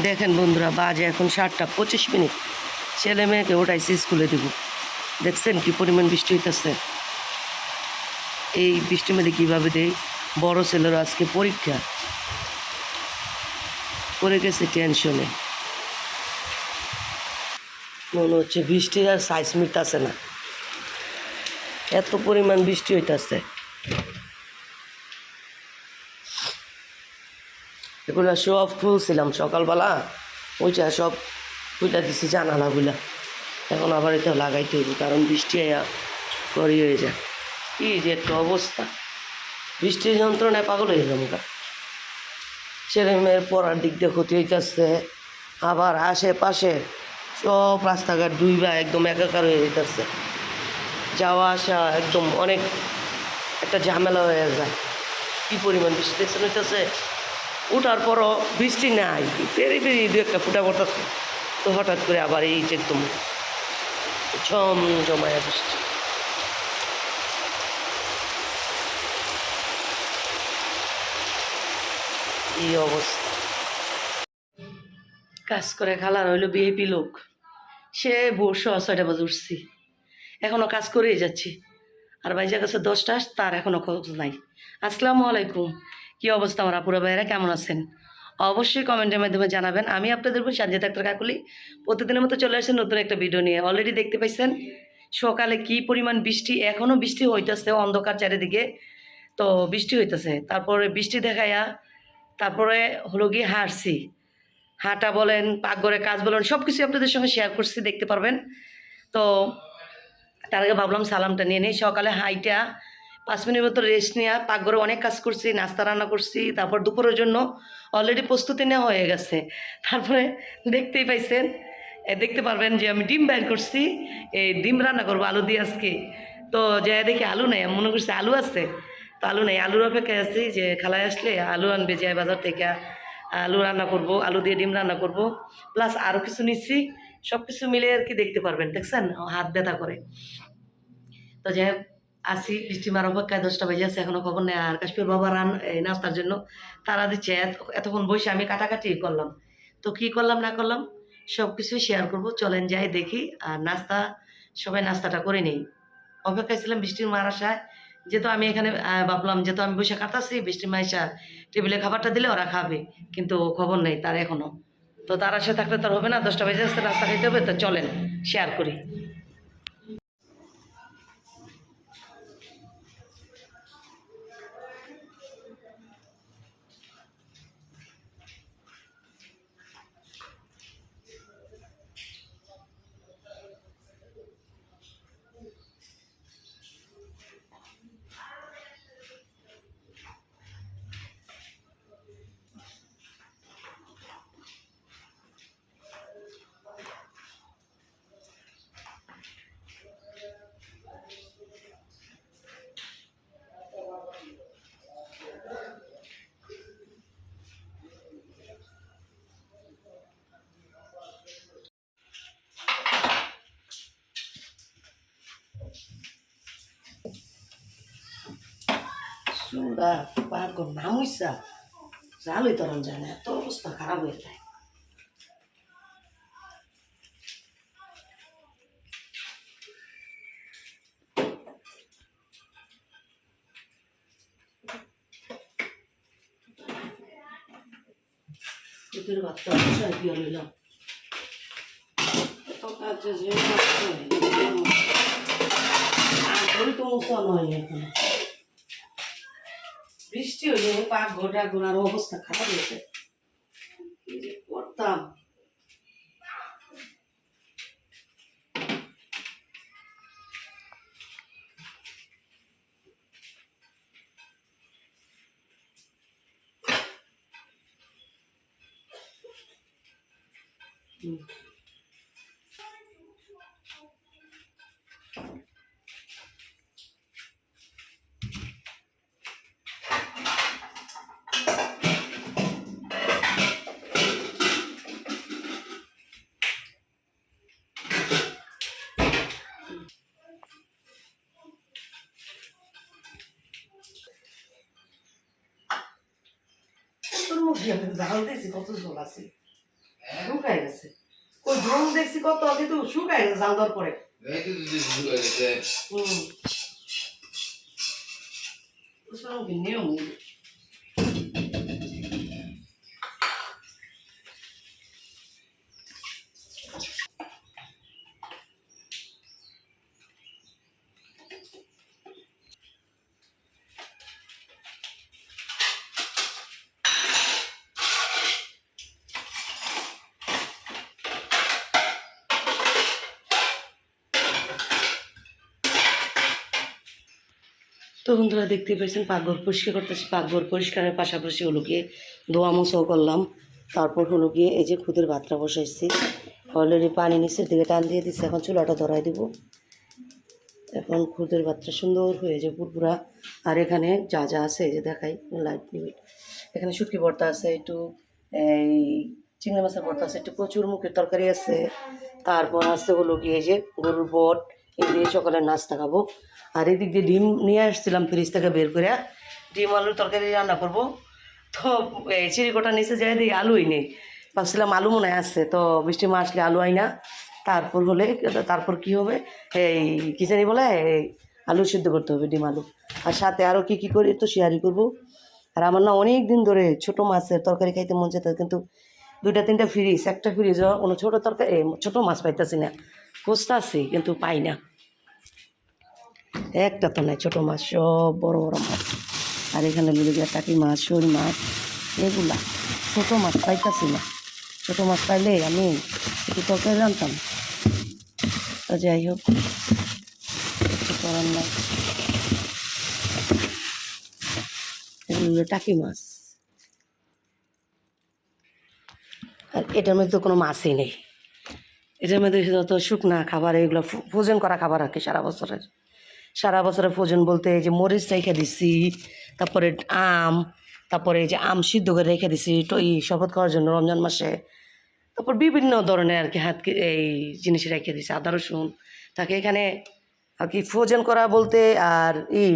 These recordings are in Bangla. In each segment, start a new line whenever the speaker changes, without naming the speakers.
দেখেন বন্ধুরা, বাজে এখন সাতটা পঁচিশ মিনিট। ছেলে মেয়েকে ওটাইছি স্কুলে দেবো। দেখছেন কি পরিমাণ বৃষ্টি হইতেছে? এই বৃষ্টি মধ্যে কীভাবে দেই? বড় ছেলেরও আজকে পরীক্ষা। পড়ে গেছে টেনশনে মনে হচ্ছে বৃষ্টি আর সাইজ মিটাছে না। এত পরিমাণ বৃষ্টি হইতাছে। এগুলো সব খুলছিলাম সকালবেলা। ওইটা সব খুলে দিছি জানালাগুলা। এখন আবার এটা লাগাইতে হইব, কারণ বৃষ্টি আয়া করি হয়ে যায়। কি যে একটা অবস্থা। বৃষ্টির যন্ত্রণায় পাগল হয়ে যাব গা। ছেলে মেয়ের পড়ার দিক দিয়ে ক্ষতি হইতেছে, আবার আশেপাশে সব রাস্তাঘাট দুই ডুইবা একদম একাকার হয়ে যেতেছে যাওয়া আসা একদম অনেক একটা ঝামেলা হয়ে যায়। কী পরিমাণ বৃষ্টি দেখছেন হইতেছে? উঠার পরও বৃষ্টি নাই, পেরি পেরি দু একটা ফুটা পড়তেছে। তো হঠাৎ করে আবার এই যে একদম ঝম জমায়া বৃষ্টি। এই অবস্থা। কাজ করে খালার হইল বিএপি লোক। সে বসে ছয়টা বাজে উঠছি। এখনও কাজ করেই যাচ্ছি। আর বাইজা কাছে দশটা, তার এখনও খোঁজ নাই। আসসালামু আলাইকুম। কি অবস্থা আমার আপুরা ভাইয়েরা কেমন আছেন? অবশ্যই কমেন্টের মাধ্যমে জানাবেন। আমি আপনাদের বোন সঞ্জয় ডাক্তার কাকুলি। প্রতিদিনের মতো চলে আসছেন নতুন একটা ভিডিও নিয়ে। অলরেডি দেখতে পাইছেন সকালে কি পরিমাণ বৃষ্টি? এখনও বৃষ্টি হইতেছে অন্ধকার চারিদিকে। তো বৃষ্টি হইতেছে। তারপরে বৃষ্টি দেখাইয়া তারপরে হলো গিয়ে হাঁটছি। হাঁটা বলেন, পাকঘরে কাজ বলেন সব কিছু আপনাদের সঙ্গে শেয়ার করছি, দেখতে পারবেন। তো তার আগে ভাবলাম সালামটা নিয়ে নিই। সকালে হাইটা পাঁচ মিনিট মতো রেস্ট নেওয়া পাকঘরে অনেক কাজ করছি, নাস্তা রান্না করছি, তারপর দুপুরের জন্য অলরেডি প্রস্তুতি নেওয়া হয়ে গেছে। তারপরে দেখতেই পাইছেন দেখতে পারবেন যে আমি ডিম বাইর করছি, এই ডিম রান্না করব আলু দিয়ে আজকে। তো যাই দেখি আলু নেই মনে করছি আলু আছে। তো আলু নেই, আলুর অপেক্ষায় আছি যে খালায় আসলে আলু আনবে যায় বাজার থেকে আলু রান্না করব, আলু দিয়ে ডিম রান্না করব। প্লাস আরও কিছু নিচ্ছি সব কিছু মিলে আর কি দেখতে পারবেন, দেখছেন? হাত ব্যথা করে। তো যাই হোক আসি বৃষ্টি মার অপেক্ষায় দশটা বেজে আছে, এখনও খবর নেই। আর কাশ্মীর বাবা রান নাস্তার জন্য তারা দিচ্ছে। এত- এতক্ষণ বসে আমি কাটাকাটি করলাম। তো কি করলাম, না করলাম সব কিছু শেয়ার করব। চলেন যাই দেখি। আর নাস্তা, সবাই নাস্তাটা করে নেই। অপেক্ষায় ছিলাম বৃষ্টির মার আসায় যেহেতু আমি এখানে ভাবলাম, যেহেতু আমি বসে কাটাচ্ছি, বৃষ্টির মাইসা টেবিলে খাবারটা দিলে ওরা খাবে। কিন্তু খবর নেই তার এখনও। তো তার আশা থাকলে তার হবে না, দশটা বেজে আসতে রাস্তা খাইতে হবে, তো চলেন শেয়ার করি। চুড়া পার কর নাম হইসা জালই তরণ যায় না এত অবস্থা খারাপ হয়ে যায় ভিতরে ভাতটা বসাই দিয়ে লইলাম এত কাজে যে করতে হয়, আর ঘড়ি তো মুসা নয় এখানে বৃষ্টি হলে পাঁচ ঘোটা ঘোরার অবস্থা খারাপ হয়েছে। করতাম? মুখে আমি জাল দিয়েছি কত জল আছে। শুকায় গেছে। ওই ড্রোন দেখছি কত কিন্তু শুকাই গেছে জাল দেওয়ার পরে। হুম। Usman তো বন্ধুরা দেখতে পেয়েছেন পাকঘর পরিষ্কার করতেছি। পাকঘর পরিষ্কারের পাশাপাশি হলো গিয়ে ধোয়া মোছাও করলাম। তারপর হলো গিয়ে এই যে খুদের ভাতটা বসাইছি। অলরেডি পানি নিচের দিকে টান দিয়ে দিচ্ছি এখন চুলাটা ধরাই দিব। এখন খুদের ভাতটা সুন্দর হয়ে যায় পুরপুরা। আর এখানে যা যা আছে, এই যে দেখাই লাইট নিবি এখানে শুটকি ভর্তা আছে, একটু এই চিংড়ি মাছের ভর্তা আছে, একটু প্রচুর মুখের তরকারি আছে। তারপর আছে হলো গিয়ে যে গরুর বট এই দিয়ে সকালের নাস্তা খাব। আর এদিক দিয়ে ডিম নিয়ে আসছিলাম ফ্রিজ থেকে বের করে। ডিম আলুর তরকারি রান্না করব। তো, এই চিড়িকোটা নিচে যাই দিই আলুই নেই। ভাবছিলাম আলু মনে আসছে তো বৃষ্টি মা আসলে আলু আই না। তারপর হলে, তারপর কি হবে? এই কি জানি বলে আলু সিদ্ধ করতে হবে, ডিম, আলু। আর সাথে আরও কি কি করি তো শেয়ারই করব। আর আমার না অনেক দিন ধরে ছোটো মাছের তরকারি খাইতে মন চাইতে কিন্তু দুইটা, তিনটা ফ্রিজ, একটা ফ্রিজ কোনো ছোটো তরকারি ছোটো মাছ পাইতেছি না। খুঁজতে আছি কিন্তু পাই না। একটা তো নাই ছোটো মাছ, সব বড় বড় মাছ। আর এখানে লুলিগিয়া টাকি মাছ শোল মাছ, এগুলা ছোটো মাছ পাইতাছি না। ছোটো মাছ পাইলে আমি একটু তরকারি রান্তাম তো যাই হোক, কিছু করার নাই। টাকি মাছ। আর এটার মধ্যে কোনো মাছই নেই। এটার মধ্যে যত শুকনা খাবার, এগুলো ভোজন করা খাবার আর কি সারা বছরের। সারা বছরের ফোজন বলতে এই যে মরিচ রেখে দিছি, তারপরে আম, তারপরে এই যে আম সিদ্ধ করে রেখে দিছি এই শপথ খাওয়ার জন্য রমজান মাসে। তারপর বিভিন্ন ধরনের আর কি হাত এই জিনিস রেখে দিছি, আদা, রসুন। তাকে এখানে আর কি ফ্রোজেন করা বলতে আর ই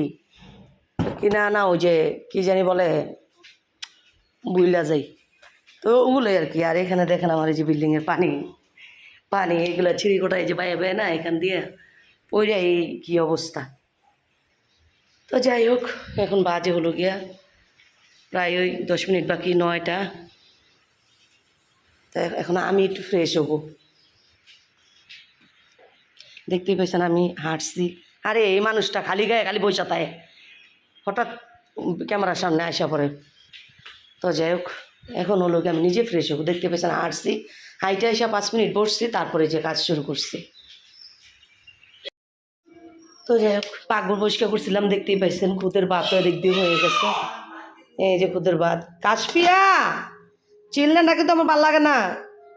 কিনা না না, ওই যে কি জানি বলে, বুইলা যাই। তো ওগুলোই আর কি, আর এখানে দেখেন আমার এই যে বিল্ডিংয়ের পানি পানি, এগুলো ছিঁড়ি কোটা এই যে বাইরে বেয়ে না এখান দিয়ে। ওইটা এই কী অবস্থা? তো যাই হোক, এখন বাজে হলো গিয়া। প্রায় ওই দশ মিনিট বাকি, নয়টা। তা এখন আমি একটু ফ্রেশ হব। দেখতেই পেয়েছেন আমি হাঁটছি। আরে, এই মানুষটা খালি গায়ে খালি বসে থাকে হঠাৎ ক্যামেরার সামনে আসা পরে তো যাই হোক, এখন হলো কি আমি নিজে ফ্রেশ হব। দেখতে পেয়েছেন হাঁটছি। হাইটে এসে পাঁচ মিনিট বসছি, তারপরে যে কাজ শুরু করছি। তো যাই হোক, পাকঘর পরিষ্কার করছিলাম, দেখতেই পাইছেন, খুদের ভাত এদিক দিয়ে হয়ে গেছে। এই যে খুদের ভাত। কাশপিয়া চিল্লা নাকি তো আমার ভালো লাগে না।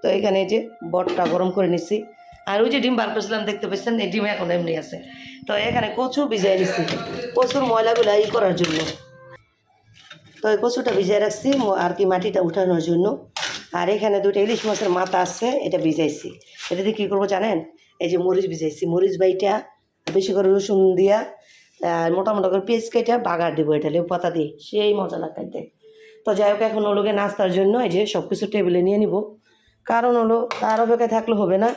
তো এখানে এই যে বটটা গরম করে নিচ্ছি আর ওই যে ডিম বার করছিলাম, দেখতে পাচ্ছেন এই ডিম এখন এমনি আছে। তো এখানে কচু ভিজাই নিচ্ছি কচুর ময়লাগুলো ই করার জন্য। তো এই কচুটা ভিজাই রাখছি আর কি মাটিটা উঠানোর জন্য। আর এখানে দুটো ইলিশ মাছের মাথা আছে, এটা ভিজাইছি। এটা দিয়ে কী করব জানেন? এই যে মরিচ ভিজাইছি। মরিচ বাইটা বেশি করে রসুন দিয়া, আর মোটা মোটা করে পেঁয়াজ কেটে বাগার দিব এটা লেবু পাতা দিয়ে, সেই মজা লাগাইতে। তো যাই হোক, এখন ওলোকে নাস্তার জন্য এই যে সব কিছু টেবিলে নিয়ে নিব। কারণ হলো, তার অপেক্ষায় থাকলে হবে না।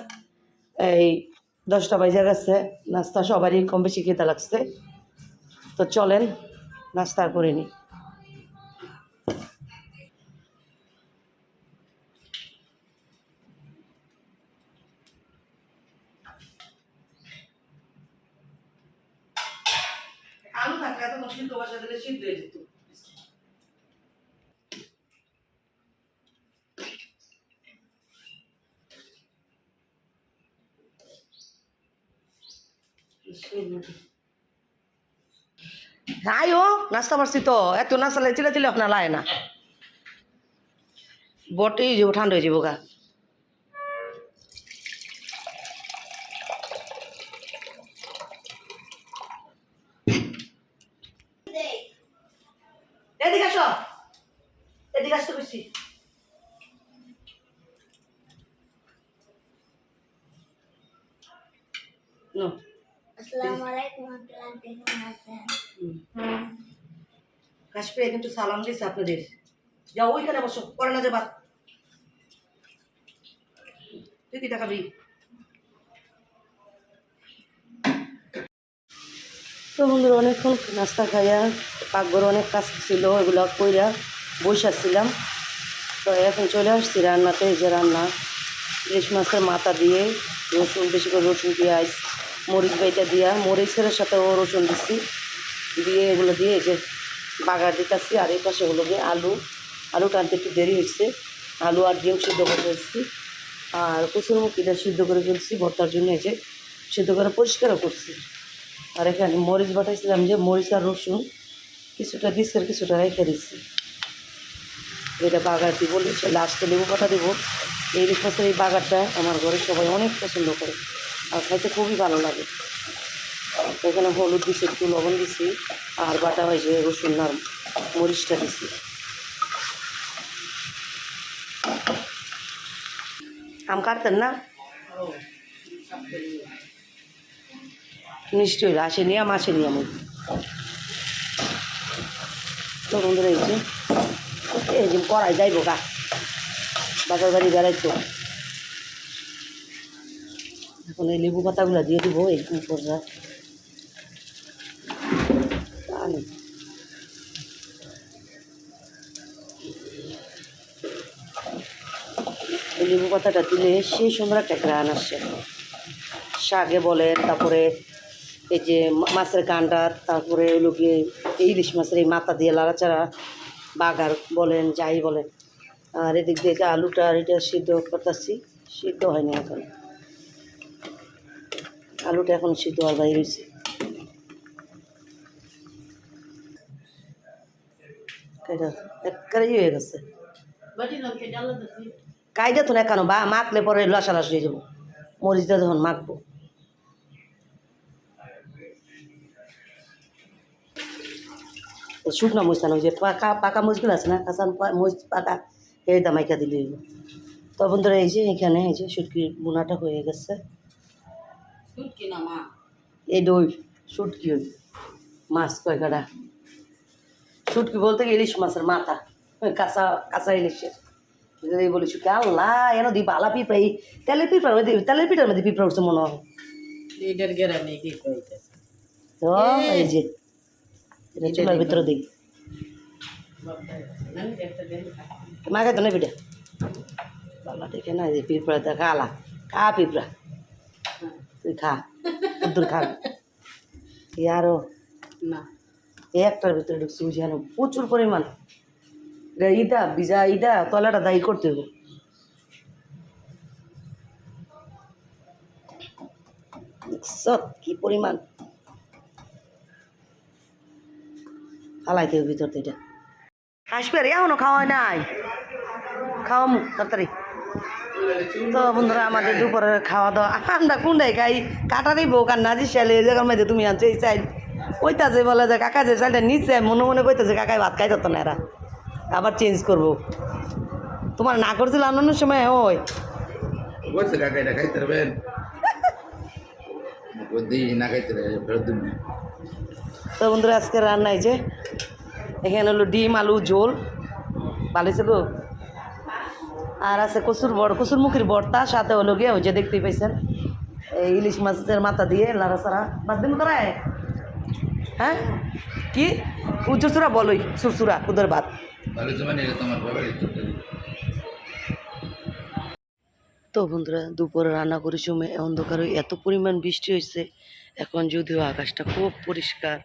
এই দশটা বাজে গেছে, নাস্তা সবারই কম বেশি খেতে লাগছে। তো চলেন, নাস্তা করে নিই। আলু থাকলে এত সিদ্ধ বসা দিলে সিদ্ধ হয়ে যেত। আয়ো নাস্তা পারছি তো। এত নাস্তা চিলে চিলে আপনার লাগে না। বটে ঠান্ডা হয়ে যাব গা। এদিকে আসো। এদিকে আসতে কাশ্মীরে কিন্তু সালাম দিয়েছে আপনাদের। যাও ওইখানে বসো করে না তুই কি তো বন্ধুরা অনেকক্ষণ নাস্তা খাইয়া পাকঘর অনেক কাজ ছিল এগুলো কইরা বসেছিলাম তো এখন চলে আসছি রান্নাতে যে রান্না, ইলিশ মাছের মাথা দিয়ে রসুন, বেশি করে রসুন, পেঁয়াজ, মরিচ বাইটা দিয়া, মরিচের সাথেও রসুন দিচ্ছি দিয়ে এগুলো দিয়ে এই যে বাগার দিতেছি, আর এই পাশে হলো গিয়ে আলু। আলু টানতে একটু দেরি হচ্ছে আলু আর ডিম সিদ্ধ করে ফেলছি আর কুচুর মুখিটা সিদ্ধ করে ফেলছি, ভর্তার জন্য যে সিদ্ধ করে পরিষ্কারও করছি। আর এখানে মরিচ বাটাইছিলাম যে মরিচ আর রসুন। কিছুটা দিচ্ছি আর কিছুটা রেখে দিচ্ছি এটা বাগার দিব লাস্টে লেবু পাতা দেবো। এই মাছের এই বাগারটা আমার ঘরে সবাই অনেক পছন্দ করে আর খাইতে খুবই ভালো লাগে। এখানে হলুদ দিছি, একটু লবণ দিছি, আর বাটা হয়েছে রসুন আর মরিচটা দিছি। আম কাটতেন না? নিশ্চয়ই, আসেনি, আম আসেনি আমি তো বন্ধুরা এই যে করাই যাইব গা। বাজার বাড়ি বেড়াইতো। এখন এই লেবু পাতাগুলো দিয়ে দিব, এই উপরটা লেবু পাতাটা দিলে সেই সুন্দর একটা গ্রান আসে। শাকে বলেন, তারপরে এই যে মাছের কান্ডা তারপরে ওই গিয়ে ইলিশ মাছের এই মাথা দিয়ে লাড়াচাড়া বাগার বলেন, যাই বলেন। আর এদিক দিয়ে আলুটা, আর এটা সিদ্ধ করতেছি, সিদ্ধ হয়নি এখন। আলুটা এখন সিদ্ধ হওয়ার বাইরে রয়েছে একবারে হয়ে গেছে। কাইটা তো না কেন, বা মাখলে পরে লসা লস হয়ে যাব। মরিচটা যখন মাখবো। শুকনো মরিচ না ওই যে পাকা পাকা মরিচগুলো আছে না কাঁচা মরিচ পাকা এই দামাইকা দিলে। তো বন্ধুরা এই যে এখানে এই যে শুটকির বোনাটা হয়ে গেছে। এই দই ওই মাছ কয়কাটা শুটকি বলতে ইলিশ মাছের মাথা কাঁচা কাঁচা ইলিশের। এই বলি শুটকি আল্লাহ এন দি বালা পিঁপড়া এই তেলের পিঁপড়ার মধ্যে তেলের পিঁপড়ার মধ্যে পিঁপড়া উঠছে মনে হয়।
কি কইতেছে?
তো এই যে এটা চুলার ভিতরে দিই
আমি একটা দেন
মাকে তো না পিঠা বাবা দেখে না পিঁপড়া তা খালা খা পিঁপড়া। তুই খা। দূর খা আরও
না।
একটার ভিতরে ঢুকছি বুঝি আনো প্রচুর পরিমাণ। ইটা ভিজা ইটা তলাটা দায়ী করতে হবে। সত কি পরিমাণ? হালাইতে হবে ভিতর থেকে। আসবে রে এখনও খাওয়া নাই। খাওয়াম তাড়াতাড়ি। তো বন্ধুরা আমাদের দুপুরের খাওয়া দাওয়া আমরা কোনটাই খাই কাটারই বউ কার নাজি শালে এই জায়গার মধ্যে তুমি আনছো এই চাইল কইতাছে বলে যে কাকা যে চাইলটা নিচ্ছে মনে মনে কইতাছে কাকাই ভাত খাই তো না এরা। আবার চেঞ্জ করব। তোমার না করছিল আনানোর সময় ওই। তো বন্ধুরা আজকে রান্না এই যে এখানে হলো ডিম আলু ঝোল ভালো ছিল আর আছে কচুর বড় কচুর মুখির বড়তা সাথে হলো গিয়ে ওই যে দেখতেই পাইছেন এই ইলিশ মাছের মাথা দিয়ে লাড়া সারা বাদ দিন তোরা হ্যাঁ? কি? উচুরচুরা বলোই সুরসুরা কুদের ভাত
ফেভারিট
তো বন্ধুরা দুপুরে রান্না করি সময় অন্ধকারে এত পরিমাণ বৃষ্টি হয়েছে এখন যদিও আকাশটা খুব পরিষ্কার।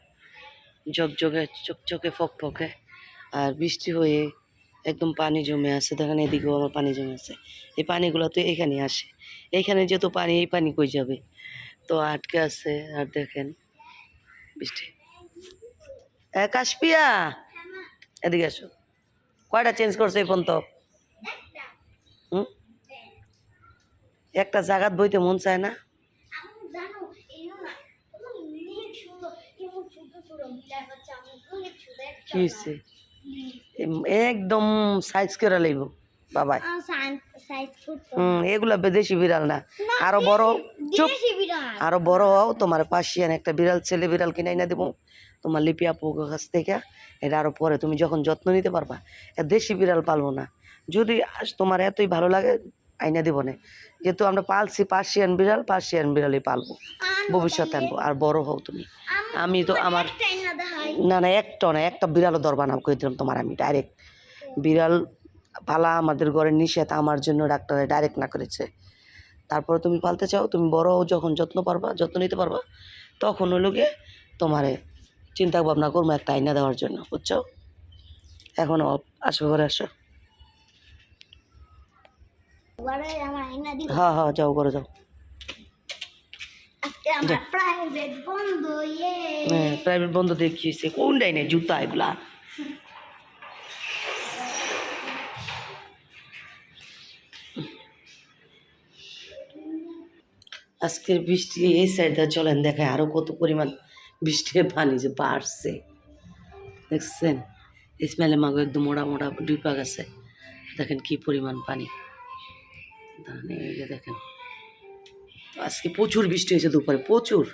ঝকঝকে চকচকে ফকফকে আর বৃষ্টি হয়ে একদম পানি জমে আছে। দেখেন এদিকেও আমার পানি জমে আছে। এই পানিগুলো তো এখানে আসে। এইখানে যেহেতু পানি, এই পানি কই যাবে? তো আটকে আছে। আর দেখেন বৃষ্টি। এ কাশপিয়া এদিকে আসো। কয়টা চেঞ্জ করছে এই পর্যন্ত হুম? একটা জায়গাত বইতে মন চায় না
আমি জানো এই না অনেক সুন্দর এমন ছোট ছোট বিলাই বাচ্চা আমি অনেক সুন্দর একটা
কি হয়েছে এম- একদম সাইজ করে লইব বাবাই হুম এগুলা দেশি বিড়াল না। আরও বড় চুপ। আরও বড় হও তোমার পাশিয়ান একটা বিড়াল ছেলে বিড়াল কিনে না দেবো। তোমার লিপি আপু কাছ থেকে এটা আরও পরে তুমি যখন যত্ন নিতে পারবা। দেশি বিড়াল পালবো না। যদি তোমার এতই ভালো লাগে আইনা দিব না। যেহেতু আমরা পালছি পার্সিয়ান বিড়াল পার্সিয়ান বিড়ালই পালবো। ভবিষ্যতে আনব আর বড় হও তুমি। আমি তো আমার
না
না একটা না একটা বিড়ালও দরবার নাম করে দিলাম তোমার আমি ডাইরেক্ট বিড়াল পালা আমাদের ঘরে নিষেধ আমার জন্য ডাক্তারে ডাইরেক্ট না করেছে। তারপরে তুমি পালতে চাও তুমি বড় হও যখন যত্ন পারবা যত্ন নিতে পারবা তখন হলো গিয়ে তোমারে চিন্তা ভাবনা করব একটা আইনা দেওয়ার জন্য বুঝছ? এখন আসো ঘরে আসো। হ্যাঁ হ্যাঁ যাও ঘরে যাও।
প্রাইভেট বন্ধ
হ্যাঁ প্রাইভেট বন্ধ দেখিয়েছে কোন ডাইনে জুতা এগুলা। আজকের বৃষ্টি এই সাইডে চলেন দেখায় আরও কত পরিমাণ বৃষ্টির পানি যে বাড়ছে। দেখছেন? ইসমাইলে মাগো একদম মোড়া মোড়া ডিপা গেছে। দেখেন কি পরিমাণ পানি। দাঁড়ান, এই যে দেখেন। আজকে প্রচুর বৃষ্টি হয়েছে দুপুরে প্রচুর।